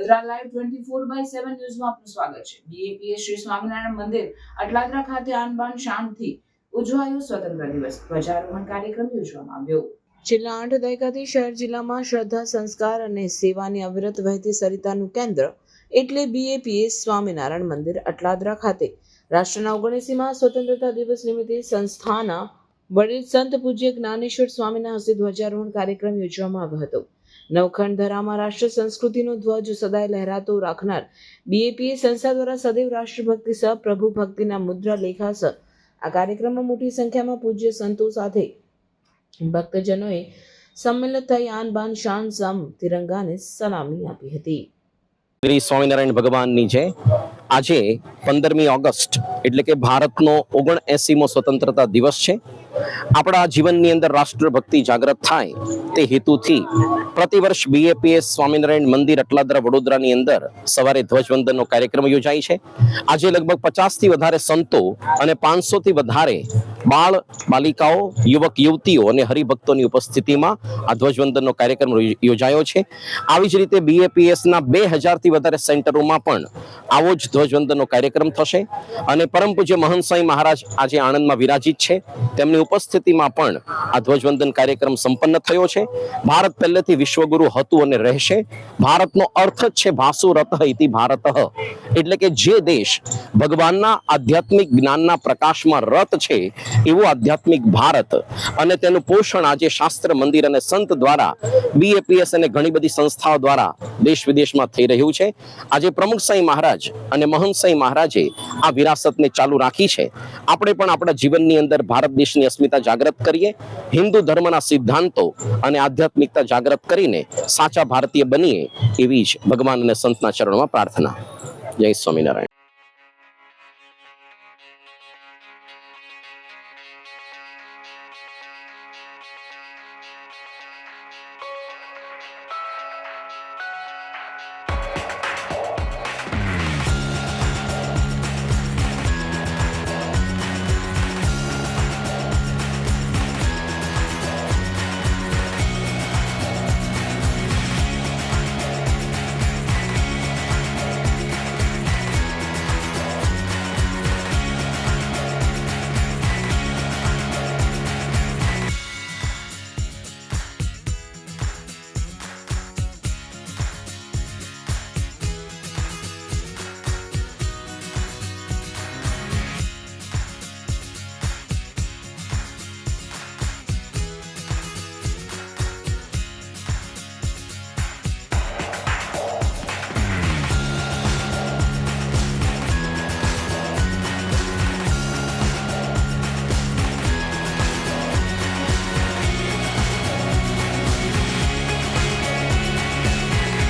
Vadodara live twenty four by seven ન્યૂઝમાં આપનું સ્વાગત છે. બીએપીએ શ્રી સ્વામિનારાયણ મંદિર, અટલાદરા ખાતે આનબાન શાનથી ઉજવાયો સ્વતંત્ર દિવસ. ધ્વજારોહણ કાર્યક્રમ યોજવામાં આવ્યો. છેલ્લા આઠ દાયકાથી શહેર જિલ્લામાં શ્રદ્ધા, સંસ્કાર અને સેવાની અવિરત વહેતી સરિતાનું કેન્દ્ર એટલે બીએપીએ સ્વામિનારાયણ મંદિર, અટલાદરા ખાતે. રાષ્ટ્રના ઓગણીસીમાં સ્વતંત્રતા દિવસ નિમિત્તે સંસ્થાના વડીલ સંત પૂજ્ય જ્ઞાનેશ્વર સ્વામીના હસ્તે ધ્વજારોહણ કાર્યક્રમ યોજવામાં આવ્યો હતો. નવખંડ ધરામાં રાષ્ટ્ર સંસ્કૃતિનો ધ્વજ સદાય લહેરાતો રાખનાર બીએપીએ સંસ્થા દ્વારા સદૈવ રાષ્ટ્રભક્તિ સહ પ્રભુ ભક્તિના મુદ્રા લેખા આ કાર્યક્રમમાં મોટી સંખ્યામાં પૂજ્ય સંતો સાથે ભક્તજનોએ સંમેલિત થઈ આન બાન શાન સમ તિરંગાને સલામી આપી હતી. શ્રી સ્વામિનારાયણ ભગવાનની છે આજે પંદરમી ઓગસ્ટ એટલે કે ભારતનો ઓગણ એસીમો સ્વતંત્રતા દિવસ છે. આપણા જીવનની અંદર રાષ્ટ્રભક્તિ જાગૃત થાય તે હેતુથી પ્રતિવર્ષ બીએપીએસ સ્વામિનારાયણ મંદિર અટલાદરા વડોદરાની અંદર સવારે ધ્વજવંદનનો કાર્યક્રમ યોજાય છે. આજે લગભગ પચાસથી વધારે સંતો અને પાંચસોથી વધારે બાળ, બાલિકાઓ, યુવક, યુવતીઓ અને હરિભક્તોની ઉપસ્થિતિમાં આ ધ્વજવંદનનો કાર્યક્રમ યોજાયો છે. આવી જ રીતે બીએપીએસના બે હજારથી વધારે સેન્ટરોમાં પણ આવો જ ધ્વજવંદનનો કાર્યક્રમ થશે અને પરમ પૂજ્ય મહંત સ્વામી મહારાજ આજે આણંદમાં વિરાજિત છે. તેમની ઉપસ્થિતિમાં પણ આ ધ્વજવંદન કાર્યક્રમ સંપન્ન થયો છે. ભારત પહેલેથી વિશ્વગુરુ હતું અને રહેશે. ભારતનો અર્થ જ છે ભાસુરત ઇતિ ભારત. એટલે કે જે દેશ ભગવાનના આધ્યાત્મિક જ્ઞાનના પ્રકાશમાં રત છે, એવું આધ્યાત્મિક ભારત અને તેનું પોષણ આજે શાસ્ત્ર, મંદિર અને સંત દ્વારા બીએપીએસ અને ઘણી બધી સંસ્થાઓ દ્વારા દેશ વિદેશમાં થઈ રહ્યું છે. આજે પ્રમુખ સાંઈ મહારાજ અને મહંત સાંઈ મહારાજે આ વિરાસતને ચાલુ રાખી છે. આપણે પણ આપણા જીવનની અંદર ભારત દેશની અસ્મિતા જાગૃત કરીએ, હિન્દુ ધર્મના સિદ્ધાંતો અને આધ્યાત્મિકતા જાગૃત કરીને સાચા ભારતીય બનીએ એવી જ ભગવાન અને સંતના ચરણોમાં પ્રાર્થના. જય સ્વામિનારાયણ.